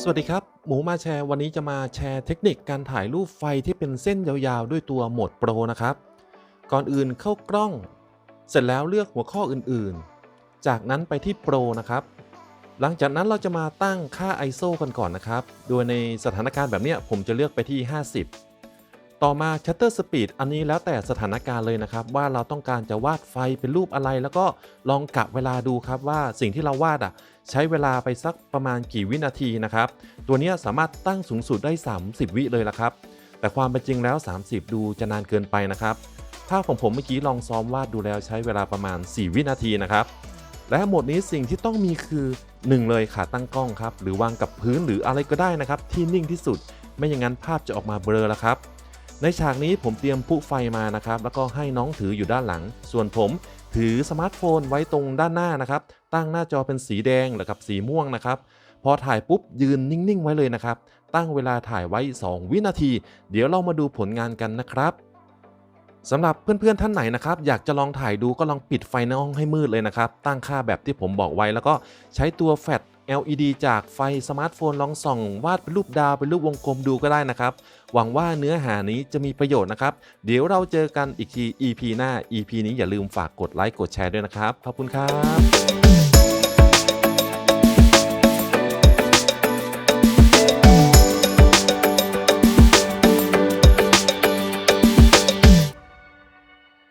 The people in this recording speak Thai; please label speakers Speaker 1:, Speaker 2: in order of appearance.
Speaker 1: สวัสดีครับ หมูมาแชร์วันนี้จะมาแชร์เทคนิคการถ่ายรูปไฟที่เป็นเส้นยาวๆ ด้วยตัวโหมดโปรนะครับ ก่อนอื่นเข้ากล้อง เสร็จแล้วเลือกหัวข้ออื่นๆ จากนั้นไปที่โปรนะครับ หลังจากนั้นเราจะมาตั้งค่า ISO กันก่อนนะครับ โดยในสถานการณ์แบบเนี้ยผมจะเลือกไปที่ 50 ต่อมา Shutter Speed อันนี้แล้วแต่สถานการณ์เลยนะครับ ว่าเราต้องการจะวาดไฟเป็นรูปอะไร แล้วก็ลองกะเวลาดูครับว่าสิ่งที่เราวาดอะใช้เวลาไปสักประมาณกี่วินาทีนะครับ ตัวนี้สามารถตั้งสูงสุดได้ 30 วิเลยละครับ แต่ความเป็นจริงแล้ว 30 ดูจะนานเกินไปนะครับภาพของผมเมื่อกี้ลองซ้อมวาดดูแล้วใช้เวลาประมาณ 4 วินาทีนะครับ และโหมดนี้สิ่งที่ต้องมีคือ 1 เลยขาตั้งกล้องครับ หรือวางกับพื้นหรืออะไรก็ได้นะครับ ที่นิ่งที่สุด ไม่อย่างนั้นภาพจะออกมาเบลอแล้วครับ ในฉากนี้ผมเตรียมผู้ไฟมานะครับแล้วก็ให้น้องถืออยู่ด้านหลัง ส่วนผมถือสมาร์ทโฟนไว้ตรงด้านหน้านะครับ ตั้งหน้าจอเป็นสีแดงหรือกับสีม่วงนะครับ พอถ่ายปุ๊บยืนนิ่งๆ ไว้เลยนะครับ ตั้งเวลาถ่ายไว้ 2 วินาที เดี๋ยวเรามาดูผลงานกันนะครับสำหรับเพื่อนๆท่านไหนนะครับอยากจะลองถ่ายดูก็ลองปิดไฟในห้องให้มืดเลยนะครับ ตั้งค่าแบบที่ผมบอกไว้แล้วก็ใช้ตัวแฟลช LED จากไฟสมาร์ทโฟนลองส่อง วาดเป็นรูปดาวเป็นรูปวงกลมดูก็ได้นะครับ หวังว่าเนื้อหานี้จะมีประโยชน์นะครับ เดี๋ยวเราเจอกันอีกที EP หน้า EP นี้อย่าลืมฝากกดไลค์กดแชร์ด้วยนะครับ ขอบคุณครับ